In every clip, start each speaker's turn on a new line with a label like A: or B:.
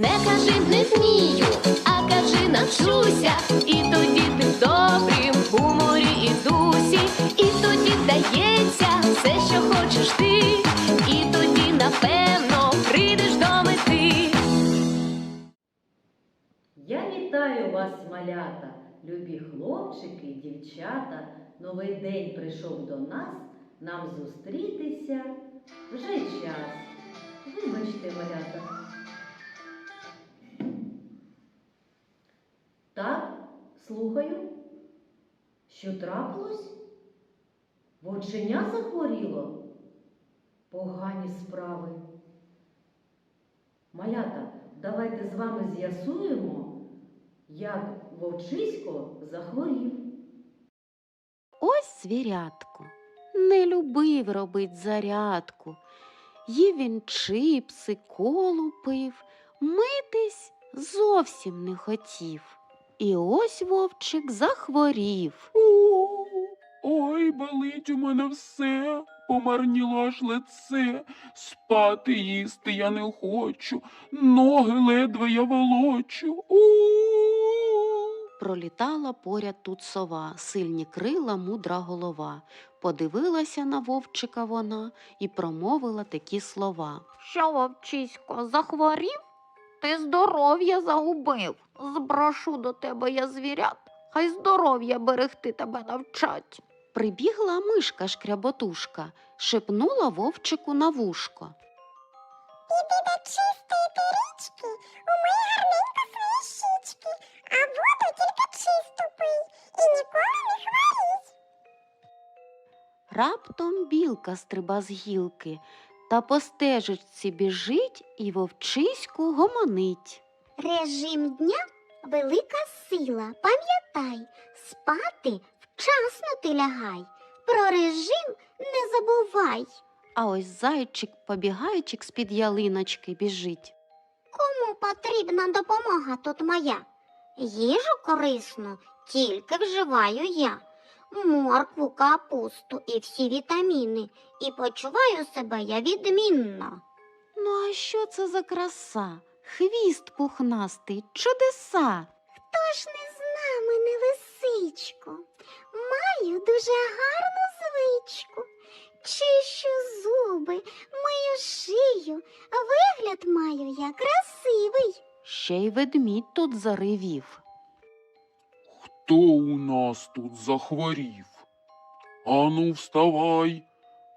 A: Не кажи не вмію, а кажи навчуся. І тоді ти в добрім гуморі і дусі, і тоді вдається все, що хочеш ти, і тоді, напевно, прийдеш до мети.
B: Я вітаю вас, малята, любі хлопчики дівчата. Новий день прийшов до нас, нам зустрітися вже час. Вибачте, малята. Так, слухаю. Що трапилось? Вовченя захворіло? Погані справи. Малята, давайте з вами з'ясуємо, як вовчисько захворів.
C: Ось звірятко, не любив робить зарядку. Їв він чипси, колу пив, митись зовсім не хотів. І ось вовчик захворів.
D: О, ой, болить у мене все, помарніло аж лице, спати їсти я не хочу, ноги ледве я волочу. У.
C: Пролітала поряд тут сова, сильні крила, мудра голова. Подивилася на вовчика вона і промовила такі слова.
E: Що, вовчисько, захворів? Ти здоров'я загубив. Зброшу до тебе я звірят, хай здоров'я берегти тебе навчать.
C: Прибігла мишка шкряботушка, шепнула вовчику на вушко.
F: Піди до чистої річки, умий гарненько свої щічки, а воду тільки чисту пий і ніколи не хворій.
C: Раптом білка стриба з гілки, та по стежечці біжить і вовчиську гомонить.
F: Режим дня велика сила. Пам'ятай, спати вчасно ти лягай. Про режим не забувай.
C: А ось зайчик, побігайчик з-під ялиночки біжить.
F: Кому потрібна допомога тут моя? Їжу корисну тільки вживаю я. Моркву, капусту і всі вітаміни. І почуваю себе я відмінно.
C: Ну, а що це за краса? Хвіст пухнастий, чудеса.
F: Хто ж не зна мене, лисичко? Маю дуже гарну звичку. Чищу зуби, мию шию, вигляд маю я красивий.
C: Ще й ведмідь тут заривів.
D: Хто у нас тут захворів? Ану, вставай,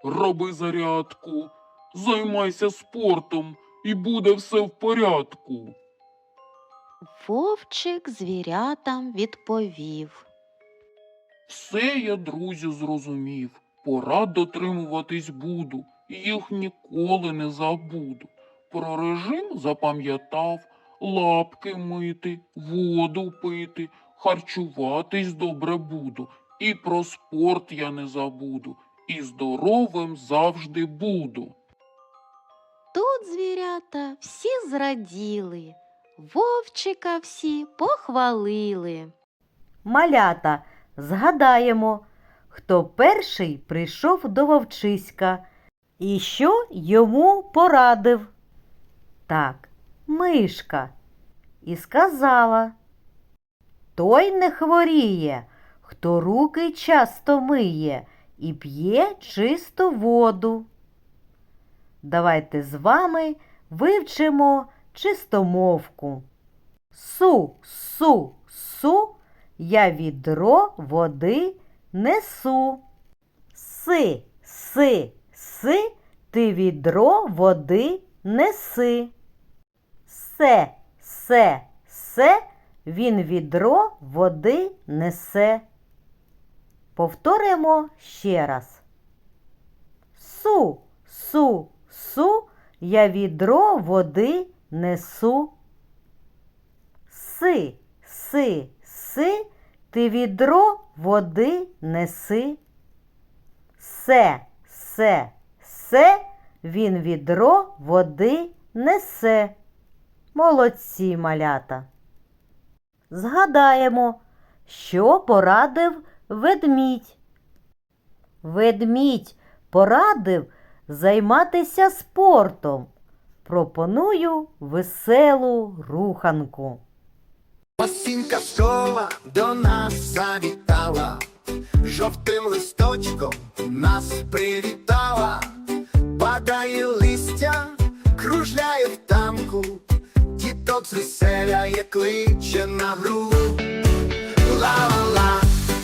D: роби зарядку, займайся спортом і буде все в порядку.
C: Вовчик звірятам відповів.
D: Все я, друзі, зрозумів. Порад дотримуватись буду, їх ніколи не забуду. Про режим запам'ятав лапки мити, воду пити, харчуватись добре буду. І про спорт я не забуду, і здоровим завжди буду.
C: Тут звірята всі зраділи, вовчика всі похвалили.
B: Малята, згадаємо, хто перший прийшов до вовчиська і що йому порадив. Так, мишка. І сказала Той не хворіє, хто руки часто миє і п'є чисту воду. Давайте з вами вивчимо чистомовку. Су, су, су, я відро води несу. Си, си, си, ти відро води неси. Се, се, се, він відро води несе. Повторимо ще раз. Су, су, су, я відро води несу. Си, си, си, ти відро води неси. Се, се, се, він відро води несе. Молодці малята. Згадаємо, що порадив ведмідь. Ведмідь порадив займатися спортом. пропоную веселу руханку.
G: Осінь казкова до нас завітала, жовтим листочком нас привітала, звеселяє, кличе на гру. Ла-ла-ла,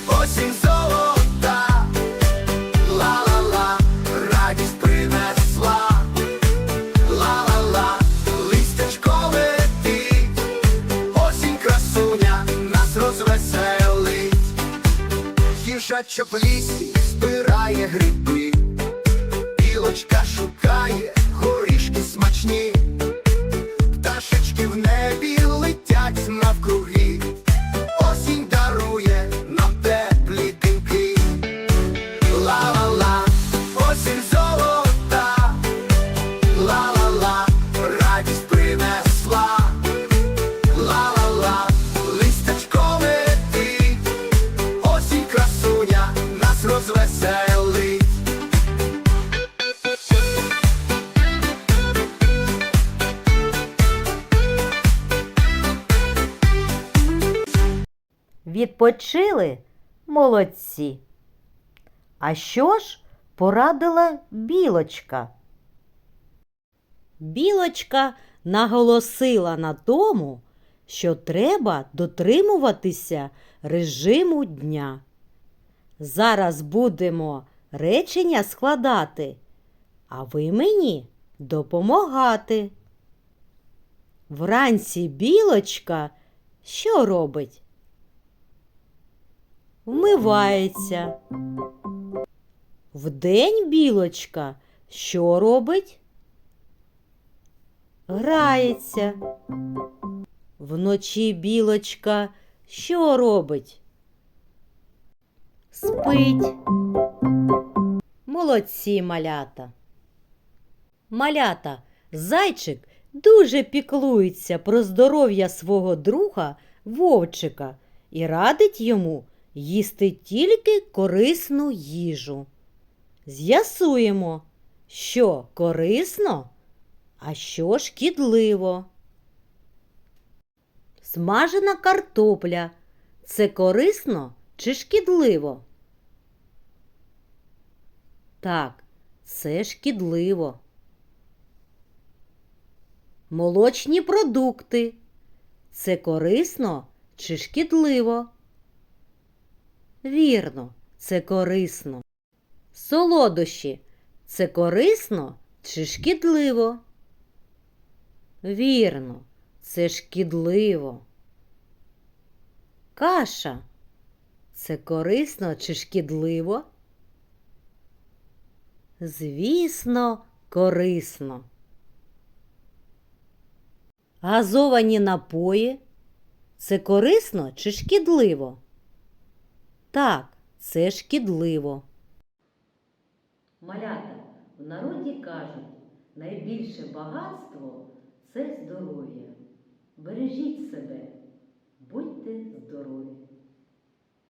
G: осінь золота, ла-ла-ла, радість принесла, ла-ла-ла, листячко летить. Осінь красуня нас розвеселить, їжачок в лісі
B: Відпочили молодці. А що ж порадила білочка? Білочка наголосила на тому, що треба дотримуватися режиму дня. Зараз будемо речення складати, а ви мені допомагати. Вранці білочка що робить? Вмивається. Вдень білочка що робить? Грається. Вночі білочка що робить? Спить. Молодці малята. Малята, зайчик дуже піклується про здоров'я свого друга вовчика і радить йому їсти тільки корисну їжу. З'ясуємо, що корисно, а що шкідливо. Смажена картопля це корисно чи шкідливо? Так, це шкідливо. Молочні продукти це корисно чи шкідливо? Вірно, це корисно. Солодощі це корисно чи шкідливо? Вірно, це шкідливо. Каша це корисно чи шкідливо? Звісно, корисно. Газовані напої це корисно чи шкідливо? Так, це шкідливо. Малята, в народі кажуть, найбільше багатство це здоров'я. Бережіть себе, будьте здорові!